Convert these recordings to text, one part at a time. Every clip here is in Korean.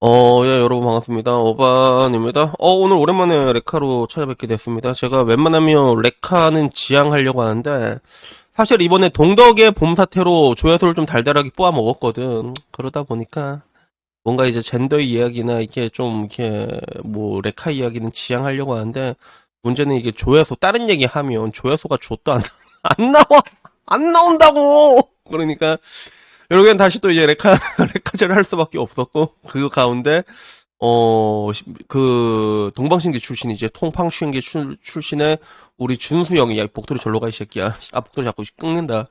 어, 예, 여러분 반갑습니다. 어반입니다. 어, 오늘 오랜만에 레카로 찾아뵙게 됐습니다. 제가 웬만하면 레카는 지향하려고 하는데, 사실 이번에 동덕의 봄 사태로 조회수를 좀 달달하게 뽑아 먹었거든. 그러다 보니까, 뭔가 이제 젠더 이야기나 이게 좀, 이렇게, 뭐, 레카 이야기는 지향하려고 하는데, 문제는 이게 조회수, 다른 얘기 하면 조회수가 좆도 안, 안 나와! 안 나온다고! 그러니까, 결국엔 다시 또 이제 레카, 레카제를 할 수밖에 없었고, 그 가운데, 어, 시- 그, 동방신기 출신, 이제 통팡신기 출, 출신의 우리 준수 형이, 야, 이 복돌이 절로 가, 이 새끼야. 아, 복돌이 자꾸 끊는다.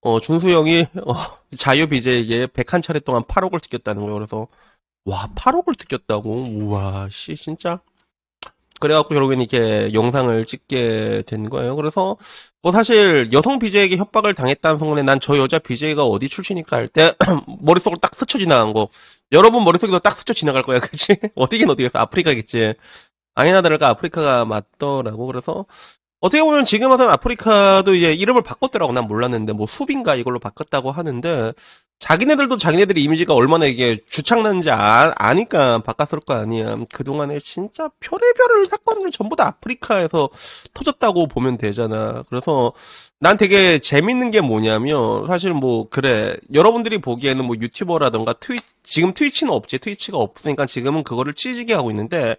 어, 준수 형이, 어, 자유 BJ에게 101차례 동안 8억을 뜯겼다는 거예요. 그래서, 와, 8억을 뜯겼다고? 우와, 씨, 진짜. 그래갖고 결국엔 이렇게 영상을 찍게 된 거예요. 그래서 뭐 사실 여성 BJ에게 협박을 당했다는 소문에 난 저 여자 BJ가 어디 출신일까 할 때 머릿속을 딱 스쳐 지나간 거. 여러분 머릿속에도 딱 스쳐 지나갈 거야, 그치? 어디긴 어디겠어? 아프리카겠지. 아니나 다를까 아프리카가 맞더라고. 그래서 어떻게 보면 지금 와서는 아프리카도 이제 이름을 바꿨더라고. 난 몰랐는데 뭐 숲인가 이걸로 바꿨다고 하는데 자기네들도 자기네들의 이미지가 얼마나 이게 주착났는지 아, 아니까 바꿨을 거 아니야. 그동안에 진짜 별의별 사건들 전부 다 아프리카에서 터졌다고 보면 되잖아. 그래서 난 되게 재밌는 게 뭐냐면 사실 뭐 그래 여러분들이 보기에는 뭐 유튜버라던가 트위 지금 트위치는 없지 트위치가 없으니까 지금은 그거를 찌지게 하고 있는데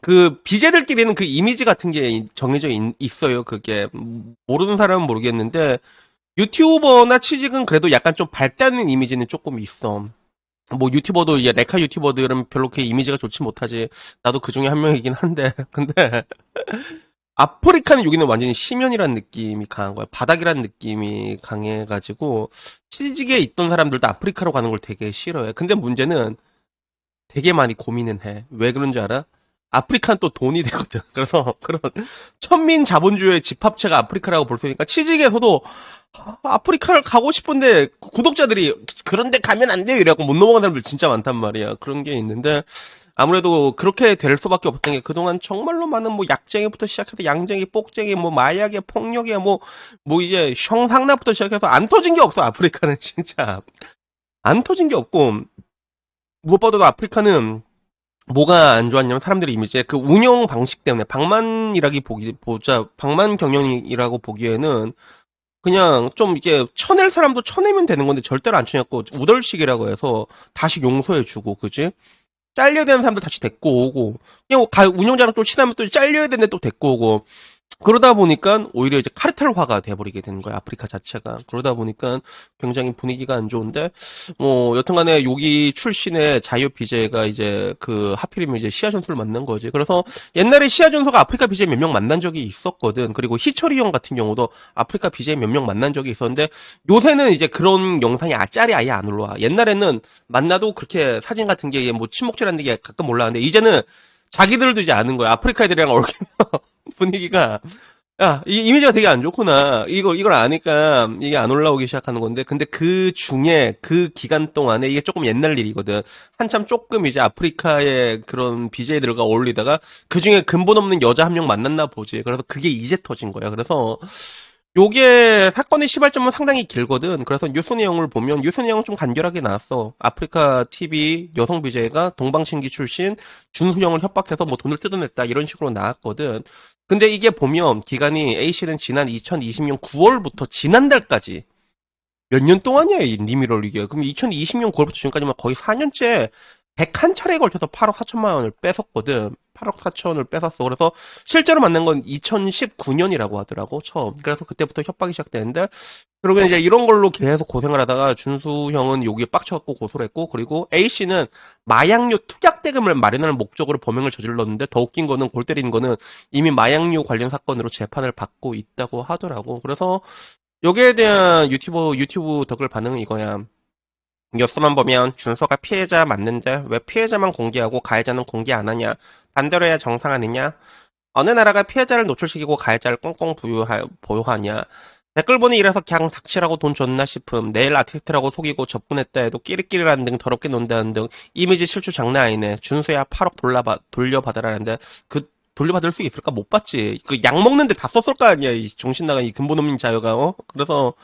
그 BJ들끼리는 그 이미지 같은 게 정해져 있, 있어요. 그게 모르는 사람은 모르겠는데 유튜버나 취직은 그래도 약간 좀 밝다는 이미지는 조금 있어. 뭐 유튜버도 이제 레카 유튜버들은 별로 그렇게 이미지가 좋지 못하지. 나도 그 중에 한 명이긴 한데. 근데 아프리카는 여기는 완전히 심연이라는 느낌이 강한 거야. 바닥이라는 느낌이 강해가지고 취직에 있던 사람들도 아프리카로 가는 걸 되게 싫어해. 근데 문제는 되게 많이 고민은 해. 왜 그런지 알아? 아프리카는 또 돈이 되거든. 그래서 그런 천민 자본주의 집합체가 아프리카라고 볼수 있으니까 취직에서도 아, 아프리카를 가고 싶은데 구독자들이 그런데 가면 안 돼요 이래갖고 못 넘어가는 사람들 진짜 많단 말이야. 그런 게 있는데 아무래도 그렇게 될 수밖에 없었던 게 그동안 정말로 많은 뭐 약쟁이부터 시작해서 양쟁이, 꼭쟁이, 뭐 마약에 폭력에 뭐뭐 이제 형상나부터 시작해서 안 터진 게 없어 아프리카는 진짜 안 터진 게 없고 무엇보다도 아프리카는 뭐가 안 좋았냐면 사람들의 이미지에 그 운영 방식 때문에 방만이라기 보기 보자 방만 경영이라고 보기에는 그냥 좀 이게 쳐낼 사람도 쳐내면 되는 건데 절대로 안 쳐냈고 우덜식이라고 해서 다시 용서해주고 그지? 잘려야 되는 사람들 다시 데리고 오고 그냥 가- 운영자랑 좀 친하면 또 잘려야 되는데 또 데리고 오고 그러다 보니까 오히려 이제 카르텔화가 돼버리게 되는 거야 아프리카 자체가. 그러다 보니까 굉장히 분위기가 안 좋은데 뭐 여튼간에 여기 출신의 자유 BJ가 이제 그 하필이면 이제 시아 전소를 만난 거지. 그래서 옛날에 시아 전소가 아프리카 BJ 몇명 만난 적이 있었거든. 그리고 희철이 형 같은 경우도 아프리카 BJ 몇명 만난 적이 있었는데 요새는 이제 그런 영상이 아 짤이 아예 안 올라와. 옛날에는 만나도 그렇게 사진 같은 게 뭐 친목질하는 게 가끔 올라왔는데 이제는 자기들도 이제 아는 거야. 아프리카 애들이랑 얽히면 분위기가 야, 이 이미지가 되게 안 좋구나. 이걸, 이걸 아니까 이게 안 올라오기 시작하는 건데, 근데 그 중에 그 기간 동안에 이게 조금 옛날 일이거든. 한참 조금 이제 아프리카의 그런 BJ들과 어울리다가 그 중에 근본 없는 여자 한 명 만났나 보지. 그래서 그게 이제 터진 거야. 그래서 요게 사건의 시발점은 상당히 길거든. 그래서 유순 내용을 보면 유순 내용은 좀 간결하게 나왔어. 아프리카 TV 여성 BJ가 동방신기 출신 준수형을 협박해서 뭐 돈을 뜯어냈다 이런 식으로 나왔거든. 근데 이게 보면 기간이 A씨는 지난 2020년 9월부터 지난달까지 몇 년 동안이야 이 니미럴 이게. 그럼 2020년 9월부터 지금까지만 거의 4년째 101차례에 걸쳐서 8억 4천만 원을 뺏었거든. 8억 4천을 뺏었어. 그래서 실제로 만난 건 2019년이라고 하더라고, 처음. 그래서 그때부터 협박이 시작되는데, 그리고 이제 이런 걸로 계속 고생을 하다가 준수 형은 여기에 빡쳐갖고 고소를 했고, 그리고 A씨는 마약류 투약 대금을 마련하는 목적으로 범행을 저질렀는데, 더 웃긴 거는, 골 때리는 거는 이미 마약류 관련 사건으로 재판을 받고 있다고 하더라고. 그래서 여기에 대한 유튜버, 유튜브 덕글 반응은 이거야. 뉴스만 보면 준서가 피해자 맞는데 왜 피해자만 공개하고 가해자는 공개 안 하냐? 반대로 해야 정상 아니냐? 어느 나라가 피해자를 노출시키고 가해자를 꽁꽁 부유하, 보유하냐? 댓글 보니 이래서 그냥 닥치라고 돈 줬나 싶음. 내일 아티스트라고 속이고 접근했다 해도 끼리끼리라는 등 더럽게 논다는 등 이미지 실추 장난 아니네. 준수야 8억 돌려받, 돌려받아라는데 그 돌려받을 수 있을까? 못 받지. 그 약 먹는데 다 썼을 거 아니야. 이 정신 나간 이 근본 없는 자유가, 어? 그래서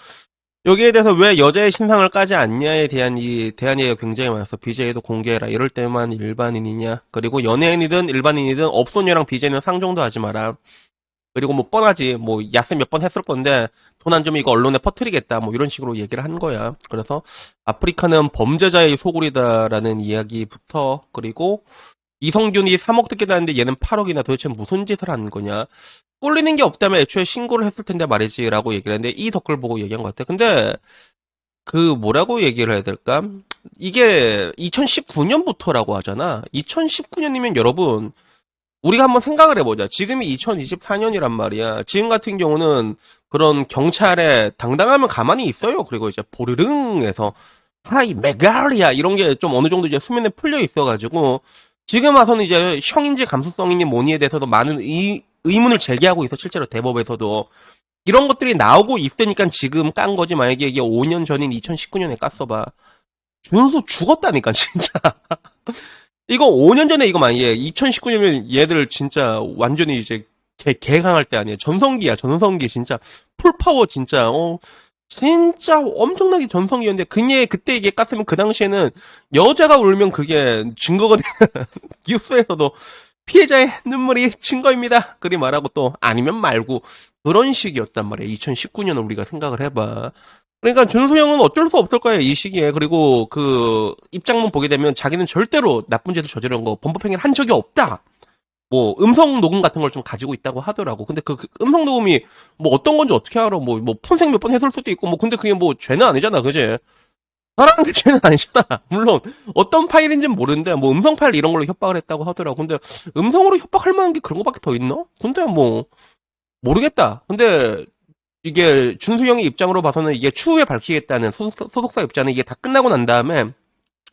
여기에 대해서 왜 여자의 신상을 까지 않냐에 대한 이 대한 얘기가 굉장히 많았어. BJ도 공개해라. 이럴 때만 일반인이냐. 그리고 연예인이든 일반인이든 업소녀랑 BJ는 상종도 하지 마라. 그리고 뭐 뻔하지. 뭐 야스 몇번 했을 건데 돈 안 주면 이거 언론에 퍼뜨리겠다. 뭐 이런 식으로 얘기를 한 거야. 그래서 아프리카는 범죄자의 소굴이다라는 이야기부터 그리고 이성균이 3억 듣겠다는데 얘는 8억이나 도대체 무슨 짓을 한 거냐. 꼴리는 게 없다면 애초에 신고를 했을 텐데 말이지 라고 얘기를 했는데 이 댓글 보고 얘기한 것 같아. 근데 그 뭐라고 얘기를 해야 될까? 이게 2019년부터라고 하잖아. 2019년이면 여러분 우리가 한번 생각을 해보자. 지금이 2024년이란 말이야. 지금 같은 경우는 그런 경찰에 당당하면 가만히 있어요. 그리고 이제 보르릉에서 하이 메갈리아 이런 게 좀 어느 정도 이제 수면에 풀려 있어가지고 지금 와서는 이제 형인지 감수성이니 뭐니에 대해서도 많은 의, 의문을 제기하고 있어. 실제로 대법에서도 이런 것들이 나오고 있으니까 지금 깐 거지. 만약에 이게 5년 전인 2019년에 깠어봐. 준수 죽었다니까 진짜. 이거 5년 전에 이거 만약에 2019년이면 얘들 진짜 완전히 이제 개, 개강할 때 아니야. 전성기야, 전성기 진짜 풀파워 진짜 어 진짜 엄청나게 전성기였는데 그게 그때 이게 깠으면 그 당시에는 여자가 울면 그게 증거가 돼. 뉴스에서도 피해자의 눈물이 증거입니다. 그리 말하고 또 아니면 말고 그런 식이었단 말이야. 2019년을 우리가 생각을 해봐. 그러니까 준수형은 어쩔 수 없을 거예요. 이 시기에. 그리고 그 입장문 보게 되면 자기는 절대로 나쁜 짓을 저지른 거 범법행위를 한 적이 없다. 뭐 음성 녹음 같은 걸 좀 가지고 있다고 하더라고. 근데 그, 그 음성 녹음이 뭐 어떤 건지 어떻게 알아? 뭐, 뭐 폰생 몇번 했을 수도 있고 뭐 근데 그게 뭐 죄는 아니잖아. 그지? 게 죄는 아니잖아. 물론 어떤 파일인지는 모르는데 뭐 음성 파일 이런 걸로 협박을 했다고 하더라고. 근데 음성으로 협박할 만한 게 그런 거밖에 더 있나? 근데 뭐 모르겠다. 근데 이게 준수 형의 입장으로 봐서는 이게 추후에 밝히겠다는 소속사, 소속사 입장은 이게 다 끝나고 난 다음에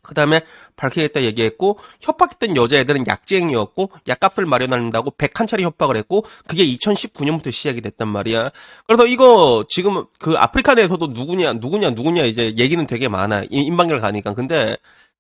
그 다음에 밝히겠다 얘기했고 협박했던 여자애들은 약쟁이였고 약값을 마련한다고 101차례 협박을 했고 그게 2019년부터 시작이 됐단 말이야. 그래서 이거 지금 그 아프리카 내에서도 누구냐 누구냐 누구냐 이제 얘기는 되게 많아. 이- 인방결 가니까. 근데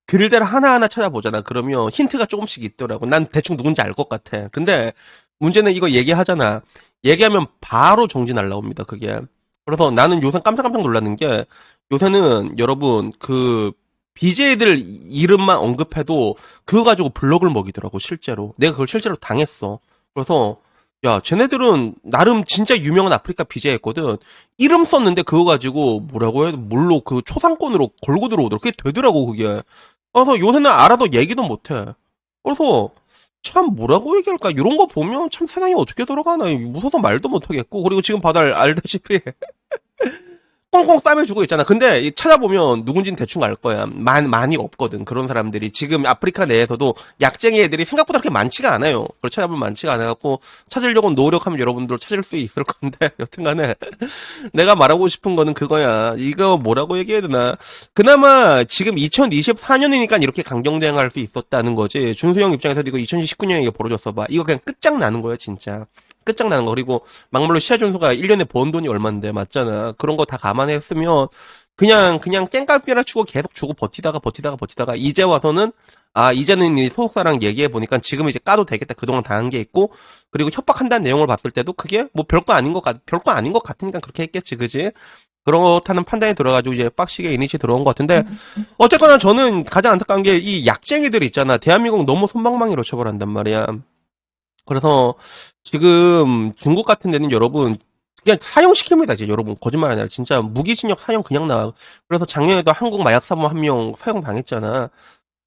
글대로 하나하나 찾아보잖아. 그러면 힌트가 조금씩 있더라고. 난 대충 누군지 알 것 같아. 근데 문제는 이거 얘기하잖아. 얘기하면 바로 정지 날라옵니다. 그게. 그래서 나는 요새 깜짝깜짝 놀랐는 게 요새는 여러분 그 BJ들 이름만 언급해도 그거 가지고 블록을 먹이더라고 실제로. 내가 그걸 실제로 당했어. 그래서 야 쟤네들은 나름 진짜 유명한 아프리카 BJ였거든. 이름 썼는데 그거 가지고 뭐라고 해도 뭘로 그 초상권으로 걸고 들어오더라고. 그게 되더라고 그게. 그래서 요새는 알아도 얘기도 못해. 그래서 참 뭐라고 얘기할까 이런 거 보면 참 세상이 어떻게 돌아가나 무서워서 말도 못하겠고 그리고 지금 바다 알다시피 꽁꽁 싸매주고 있잖아. 근데 이 찾아보면 누군지는 대충 알 거야. 많, 많이 없거든. 그런 사람들이. 지금 아프리카 내에서도 약쟁이 애들이 생각보다 그렇게 많지가 않아요. 그걸 찾아보면 많지가 않아갖고 찾으려고 노력하면 여러분들 찾을 수 있을 건데 여튼간에 내가 말하고 싶은 거는 그거야. 이거 뭐라고 얘기해야 되나. 그나마 지금 2024년이니까 이렇게 강경 대응할 수 있었다는 거지. 준수형 입장에서도 이거 2019년에 이게 벌어졌어 봐. 이거 그냥 끝장나는 거야 진짜. 끝장나는 거. 그리고 막말로 시아 준수가 1년에 번 돈이 얼만데 맞잖아. 그런 거 다 감안했으면 그냥 그냥 깽값이나 주고 계속 주고 버티다가 버티다가 버티다가 이제 와서는 아 이제는 이 소속사랑 얘기해 보니까 지금 이제 까도 되겠다. 그동안 당한 게 있고. 그리고 협박한다는 내용을 봤을 때도 그게 뭐 별거 아닌 것 같, 별거 아닌 것 같으니까 그렇게 했겠지. 그지? 그렇다는 판단이 들어가지고 이제 빡시게 이니시 들어온 것 같은데 어쨌거나 저는 가장 안타까운 게 이 약쟁이들 있잖아. 대한민국 너무 손방망이로 처벌한단 말이야 그래서 지금 중국 같은 데는 여러분 그냥 사형시킵니다 이제 여러분. 거짓말 아니라 진짜 무기징역 사형 그냥 나와 그래서 작년에도 한국 마약 사범 한 명 사형 당했잖아.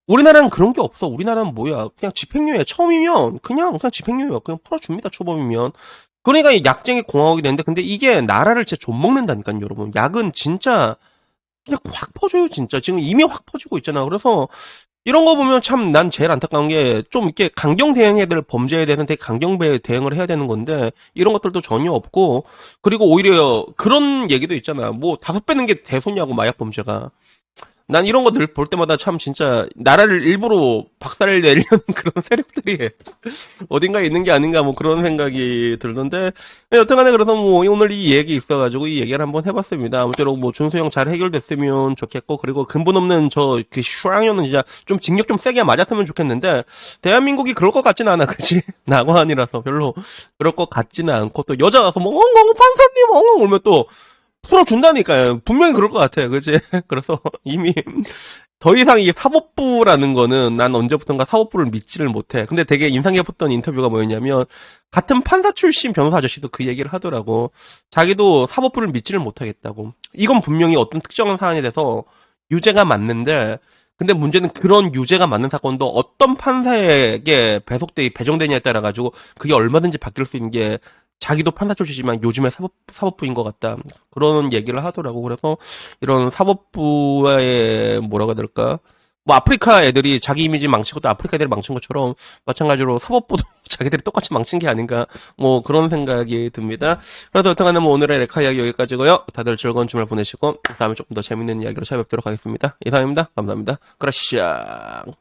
우리나라는 그런 게 없어. 우리나라는 뭐야? 그냥 집행유예. 처음이면 그냥 그냥 집행유예 그냥 풀어줍니다 초범이면. 그러니까 이 약쟁이 공화국이 되는데 근데 이게 나라를 진짜 좀먹는다니까요 여러분. 약은 진짜 그냥 확 퍼져요 진짜. 지금 이미 확 퍼지고 있잖아. 그래서 이런 거 보면 참 난 제일 안타까운 게 좀 이렇게 강경 대응해야 될 범죄에 대해서는 되게 강경 배- 대응을 해야 되는 건데 이런 것들도 전혀 없고 그리고 오히려 그런 얘기도 있잖아. 뭐 다섯 배는 게 대소냐고 마약 범죄가. 난 이런 거 늘 볼 때마다 참 진짜 나라를 일부러 박살을 내려는 그런 세력들이 어딘가에 있는 게 아닌가 뭐 그런 생각이 들던데 네, 여튼간에 그래서 뭐 오늘 이 얘기 있어가지고 이 얘기를 한번 해봤습니다. 아무쪼록 뭐 준수형 잘 해결됐으면 좋겠고 그리고 근본 없는 저그 슈랑현은 진짜 좀 징역 좀 세게 맞았으면 좋겠는데 대한민국이 그럴 것 같지는 않아 그치 나관이라서 별로 그럴 것 같지는 않고 또 여자 가서 뭐 엉엉 판사님 엉엉 울면 또 풀어준다니까요. 분명히 그럴 것 같아요. 그지? 그래서 이미 더 이상 이 사법부라는 거는 난 언제부턴가 사법부를 믿지를 못해. 근데 되게 인상 깊었던 인터뷰가 뭐였냐면 같은 판사 출신 변호사 아저씨도 그 얘기를 하더라고. 자기도 사법부를 믿지를 못하겠다고. 이건 분명히 어떤 특정한 사안에 대해서 유죄가 맞는데 근데 문제는 그런 유죄가 맞는 사건도 어떤 판사에게 배속돼 배정되냐에 따라 가지고 그게 얼마든지 바뀔 수 있는 게 자기도 판사 출신이지만 요즘에 사법 사법부인 것 같다 그런 얘기를 하더라고 그래서 이런 사법부의 뭐라고 해야 될까 뭐 아프리카 애들이 자기 이미지 망치고 또 아프리카 애들이 망친 것처럼 마찬가지로 사법부도 자기들이 똑같이 망친 게 아닌가 뭐 그런 생각이 듭니다. 그래서 여튼간에 뭐 오늘의 레카 이야기 여기까지고요. 다들 즐거운 주말 보내시고 다음에 조금 더 재밌는 이야기로 찾아뵙도록 하겠습니다. 이상입니다. 감사합니다. 그라시앙